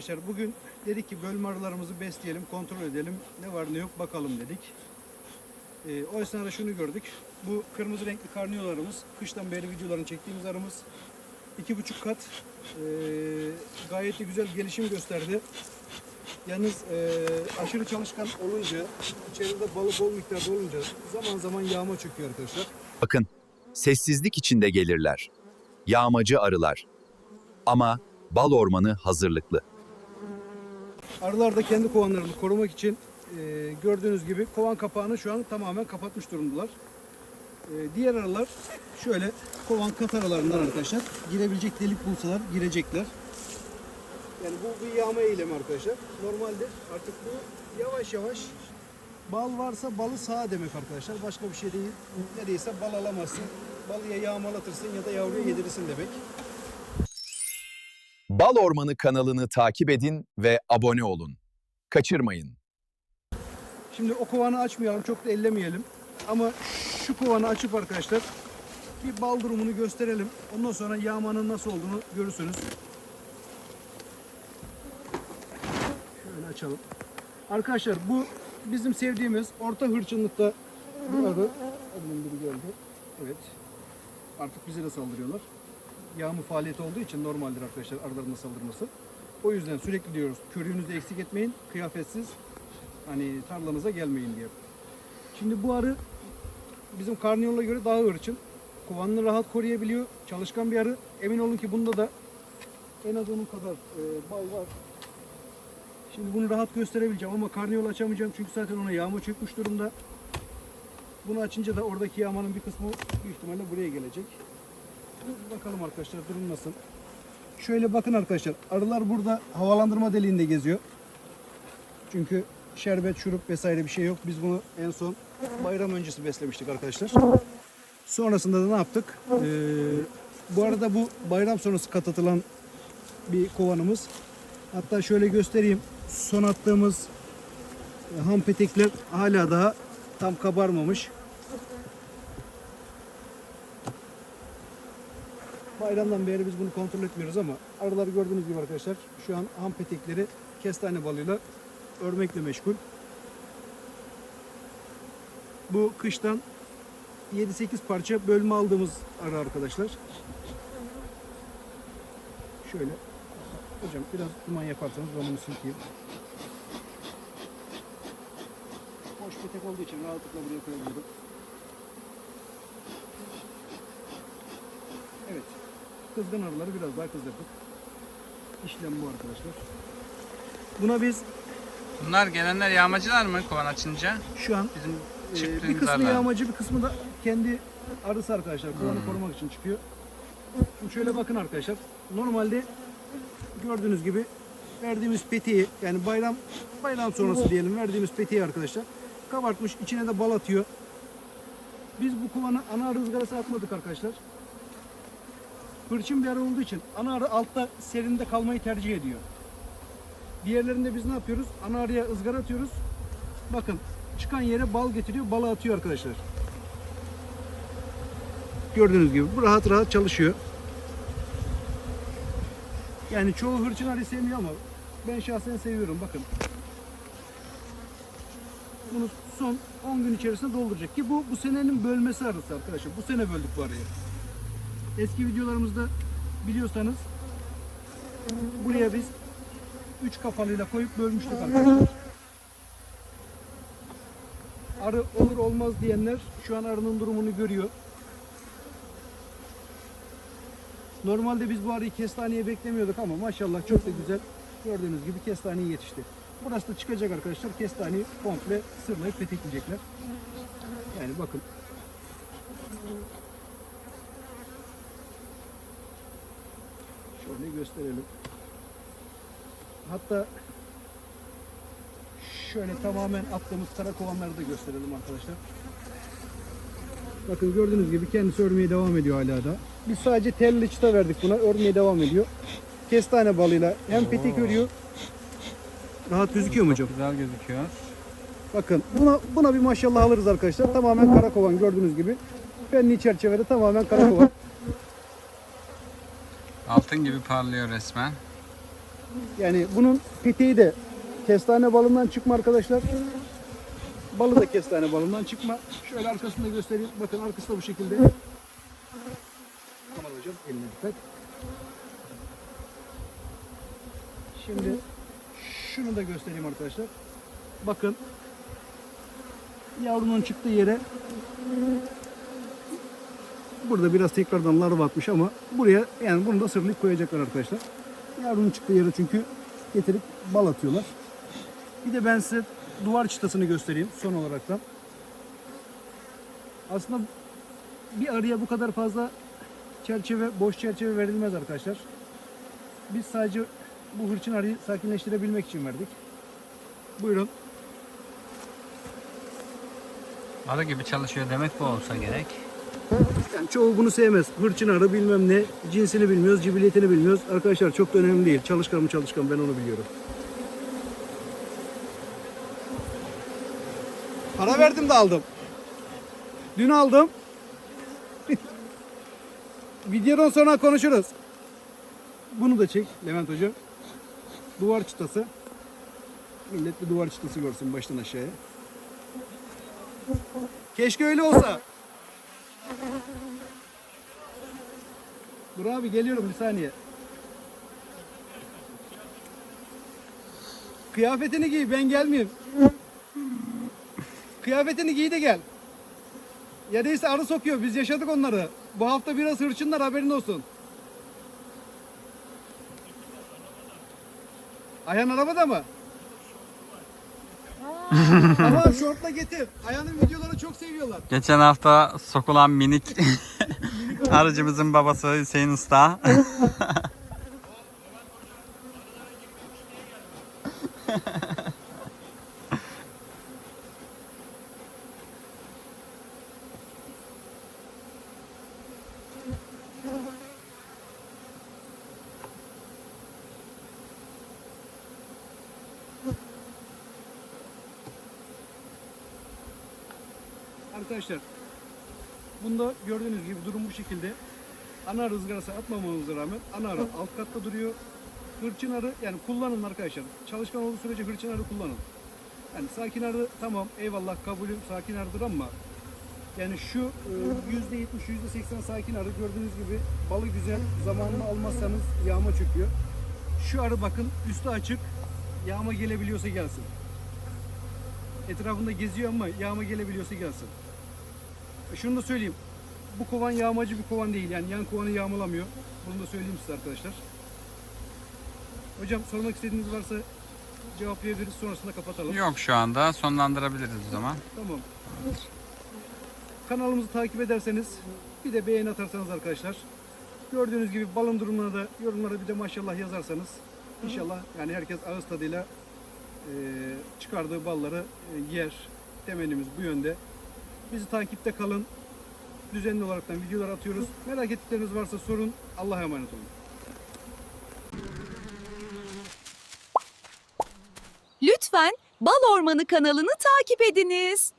arkadaşlar bugün dedik ki bölme arılarımızı besleyelim, kontrol edelim. Ne var ne yok bakalım dedik. Ee, o esnada şunu gördük. Bu kırmızı renkli karniyolarımız, kıştan beri videolarını çektiğimiz arımız iki buçuk kat ee, gayet de güzel gelişim gösterdi. Yalnız ee, aşırı çalışkan olunca, içeride balı bol miktarda olunca zaman zaman yağma çöküyor arkadaşlar. Bakın, sessizlik içinde gelirler. Yağmacı arılar. Ama bal ormanı hazırlıklı. Arılar da kendi kovanlarını korumak için e, gördüğünüz gibi kovan kapağını şu an tamamen kapatmış durumdalar. E, diğer arılar şöyle kovan kat aralarından arkadaşlar girebilecek delik bulsalar girecekler. Yani bu bir yağma eylemi arkadaşlar. Normalde artık bu yavaş yavaş bal varsa balı sağa demek arkadaşlar. Başka bir şey değil. Neredeyse bal alamazsın. Balı ya yağmalatırsın ya da yavruya yedirirsin demek. Bal Ormanı kanalını takip edin ve abone olun. Kaçırmayın. Şimdi o kovanı açmayalım, çok da ellemeyelim. Ama şu kovanı açıp arkadaşlar bir bal durumunu gösterelim. Ondan sonra yağmanın nasıl olduğunu görürsünüz. Şöyle açalım. Arkadaşlar bu bizim sevdiğimiz orta hırçınlıkta arı. Adının biri geldi. Evet. Artık bize de saldırıyorlar. Yağmur faaliyeti olduğu için normaldir arkadaşlar arıların da saldırması. O yüzden sürekli diyoruz körüğünüzü eksik etmeyin. Kıyafetsiz hani tarlanıza gelmeyin diye. Şimdi bu arı bizim karniyonla göre daha hırçın. Kovanını rahat koruyabiliyor. Çalışkan bir arı. Emin olun ki bunda da en az onun kadar e, bal var. Şimdi bunu rahat gösterebileceğim ama karniyol açamayacağım çünkü zaten ona yağma çökmüş durumda. Bunu açınca da oradaki yağmanın bir kısmı büyük ihtimalle buraya gelecek. Bakalım arkadaşlar durum nasıl. Şöyle bakın arkadaşlar. Arılar burada havalandırma deliğinde geziyor. Çünkü şerbet, şurup vesaire bir şey yok. Biz bunu en son bayram öncesi beslemiştik arkadaşlar. Sonrasında da ne yaptık? Ee, bu arada bu bayram sonrası katatılan bir kovanımız. Hatta şöyle göstereyim. Son attığımız ham petekler hala daha tam kabarmamış. Bayramdan beri biz bunu kontrol etmiyoruz ama arılar gördüğünüz gibi arkadaşlar şu an ham petekleri kestane balıyla örmekle meşgul. Bu kıştan 7-8 parça bölme aldığımız arı arkadaşlar. Şöyle. Hocam biraz duman yaparsanız ben bunu silkeyim. Boş petek olduğu için rahatlıkla buraya koyabilirim. Evet. Kızgın arıları biraz daha kızdırdık. İşlem bu arkadaşlar. Buna biz Bunlar gelenler yağmacılar mı kovan açınca? şu an Bizim Ee, bir çiftliğimiz kısmı arılar. yağmacı bir kısmı da kendi arısı arkadaşlar. Kovanı korumak için çıkıyor. Şimdi şöyle bakın arkadaşlar. Normalde gördüğünüz gibi verdiğimiz petiği yani bayram bayram sonrası diyelim verdiğimiz petiği arkadaşlar kabartmış içine de bal atıyor. Biz bu kovanı ana arı ızgarası atmadık arkadaşlar. Hırçın bir arı olduğu için ana arı altta serinde kalmayı tercih ediyor. Diğerlerinde biz ne yapıyoruz? Ana arıya ızgara atıyoruz. Bakın çıkan yere bal getiriyor, balı atıyor arkadaşlar. Gördüğünüz gibi bu rahat rahat çalışıyor. Yani çoğu hırçın arı sevmiyor ama ben şahsen seviyorum bakın. Bunu son 10 gün içerisinde dolduracak ki bu bu senenin bölmesi arısı arkadaşlar. Bu sene böldük bu arıyı. Eski videolarımızda biliyorsanız buraya biz 3 kafalıyla koyup bölmüştük arkadaşlar. Arı olur olmaz diyenler şu an arının durumunu görüyor. Normalde biz bu arıyı kestaneye beklemiyorduk ama maşallah çok da güzel gördüğünüz gibi kestaneye yetişti. Burası da çıkacak arkadaşlar. Kestaneyi komple sırlayıp petekleyecekler. Yani bakın. Şöyle gösterelim. Hatta şöyle tamamen attığımız kara kovanları da gösterelim arkadaşlar. Bakın gördüğünüz gibi kendisi örmeye devam ediyor hala da. Biz sadece telli çıta verdik buna. Örmeye devam ediyor. Kestane balıyla hem petek örüyor. Rahat gözüküyor mu hocam? Güzel gözüküyor. Bakın buna buna bir maşallah alırız arkadaşlar. Tamamen kara kovan gördüğünüz gibi. Fenli çerçevede tamamen kara kovan. Altın gibi parlıyor resmen. Yani bunun peteği de kestane balından çıkma arkadaşlar. Balı da kestane balından çıkma. Şöyle arkasını da göstereyim. Bakın arkası da bu şekilde. Aman hocam eline dikkat. Şimdi şunu da göstereyim arkadaşlar. Bakın yavrunun çıktığı yere burada biraz tekrardan larva atmış ama buraya yani bunu da sırlık koyacaklar arkadaşlar. Yavrunun çıktığı yere çünkü getirip bal atıyorlar. Bir de ben size duvar çıtasını göstereyim son olaraktan. Aslında bir arıya bu kadar fazla çerçeve, boş çerçeve verilmez arkadaşlar. Biz sadece bu hırçın arıyı sakinleştirebilmek için verdik. Buyurun. Arı gibi çalışıyor demek bu olsa gerek. Yani çoğu bunu sevmez. Hırçın arı bilmem ne, cinsini bilmiyoruz, cibiliyetini bilmiyoruz. Arkadaşlar çok da önemli değil. Çalışkan mı çalışkan ben onu biliyorum. Para verdim de aldım. Dün aldım. Videodan sonra konuşuruz. Bunu da çek Levent Hocam. Duvar çıtası. Millet bir duvar çıtası görsün baştan aşağıya. Keşke öyle olsa. Dur abi geliyorum bir saniye. Kıyafetini giy ben gelmeyeyim. Kıyafetini giy de gel. Ya değilse arı sokuyor biz yaşadık onları. Bu hafta biraz hırçınlar haberin olsun. Ayhan arabada mı? Tamam şortla getir. Ayhan'ın videoları çok seviyorlar. Geçen hafta sokulan minik arıcımızın babası Hüseyin Usta. Arkadaşlar bunda gördüğünüz gibi durum bu şekilde. Ana arı ızgarası atmamamıza rağmen ana arı alt katta duruyor. Hırçın arı yani kullanın arkadaşlar. Çalışkan olduğu sürece hırçın arı kullanın. Yani sakin arı tamam eyvallah kabulüm sakin arıdır ama yani şu e, yüzde yetmiş yüzde seksen sakin arı gördüğünüz gibi balı güzel zamanını almazsanız yağma çöküyor. Şu arı bakın üstü açık yağma gelebiliyorsa gelsin. Etrafında geziyor ama yağma gelebiliyorsa gelsin. Şunu da söyleyeyim. Bu kovan yağmacı bir kovan değil. Yani yan kovanı yağmalamıyor. Bunu da söyleyeyim size arkadaşlar. Hocam sormak istediğiniz varsa cevaplayabiliriz. Sonrasında kapatalım. Yok şu anda sonlandırabiliriz o zaman. Tamam. Kanalımızı takip ederseniz bir de beğeni atarsanız arkadaşlar. Gördüğünüz gibi balın durumuna da yorumlara bir de maşallah yazarsanız inşallah yani herkes ağız tadıyla e, çıkardığı balları e, yer. Temelimiz bu yönde. Bizi takipte kalın. Düzenli olaraktan videolar atıyoruz. Merak ettikleriniz varsa sorun. Allah'a emanet olun. Lütfen Bal Ormanı kanalını takip ediniz.